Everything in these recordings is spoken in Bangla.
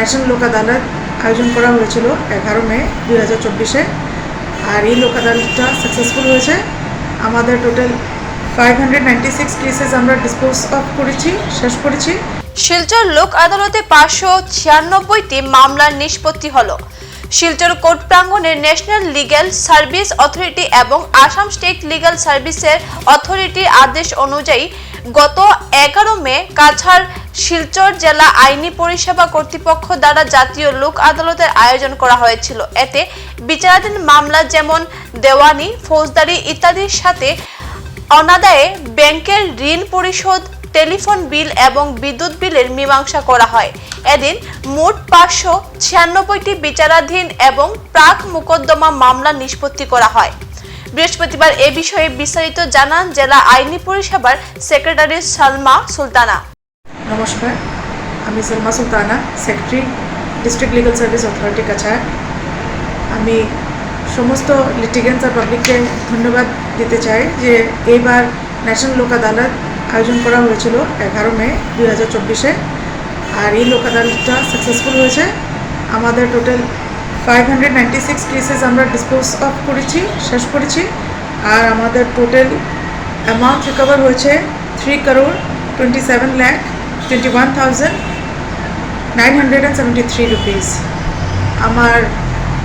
ন্যাশনাল লোক আদালত আয়োজন করা হয়েছিল এগারো মে দুই হাজার চব্বিশে। আর এই লোক আদালতটা সাকসেসফুল হয়েছে। আমাদের টোটাল ফাইভ হান্ড্রেড সিক্স আমরা ডিসপোজ অফ করেছি, শেষ করেছি। শিলচর লোক আদালতে পাঁচশো ছিয়ানব্বইটি মামলার নিষ্পত্তি হলো। শিলচর কোর্ট প্রাঙ্গণে ন্যাশনাল লিগ্যাল সার্ভিস অথরিটি এবং আসাম স্টেট লিগ্যাল সার্ভিসের অথরিটির আদেশ অনুযায়ী গত এগারো মে কাছাড় শিলচর জেলা আইনি পরিষেবা কর্তৃপক্ষ দ্বারা জাতীয় লোক আদালতের আয়োজন করা হয়েছিল। এতে বিচারাধীন মামলা যেমন দেওয়ানি, ফৌজদারি ইত্যাদির সাথে অনাদায়ে ব্যাংকের ঋণ পরিশোধ টেলিফোন বিল এবং বিদ্যুৎ বিলের মীমাংসা করা হয়। এদিন মোট পাঁচশো ছিয়ানব্বইটি বিচারাধীন এবং প্রাক মোকদ্দমা মামলা নিষ্পত্তি করা হয়। বৃহস্পতিবার এ বিষয়ে বিস্তারিত জানান জেলা আইনি পরিষেবার সেক্রেটারি সালমা সুলতানা। নমস্কার, আমি Salma Sultana, secretary, district legal service authority, Cachar. আমি সমস্ত লিটিগেন্স আর পাবলিককে ধন্যবাদ দিতে চাই যে এইবার ন্যাশনাল লোক আদালত আয়োজন করা হয়েছিল এগারো মে দুই হাজার চব্বিশে। আর এই লোক আদালতটা সাকসেসফুল হয়েছে। আমাদের total five hundred ninety six cases আমরা ডিসপোজ অফ করেছি, শেষ করেছি। আর আমাদের টোটাল অ্যামাউন্ট রিকভার হয়েছে three crore twenty seven lakh twenty one thousand nine hundred and seventy three rupees আমার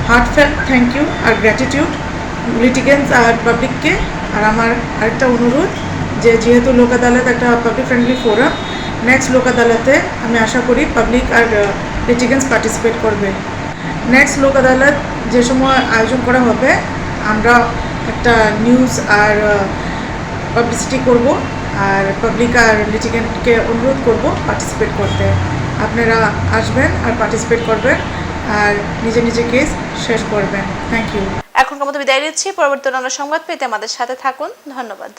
হার্টফেল থ্যাংক ইউ আর গ্র্যাটিটিউড লিটিগেন্স আর পাবলিককে আর আমার আরেকটা অনুরোধ যে যেহেতু লোক আদালত একটা পাবলিক ফ্রেন্ডলি ফোরাম নেক্সট লোক আদালতে আমি আশা করি পাবলিক আর লিটিগেন্স পার্টিসিপেট করবে। নেক্সট লোক আদালত যে সময় আয়োজন করা হবে, আমরা একটা নিউজ আর পাবলিসিটি করব আর পাবলিক আর লিটিগেন্টকে অনুরোধ করব পার্টিসিপেট করতে। আপনারা আসবেন আর পার্টিসিপেট করবেন আর নিজে নিজে কেস শেষ করবেন। থ্যাংক ইউ এখনকার মতো বিদায় নিচ্ছি। পরবর্তী অন্য সংবাদ পেতে আমাদের সাথে থাকুন। ধন্যবাদ।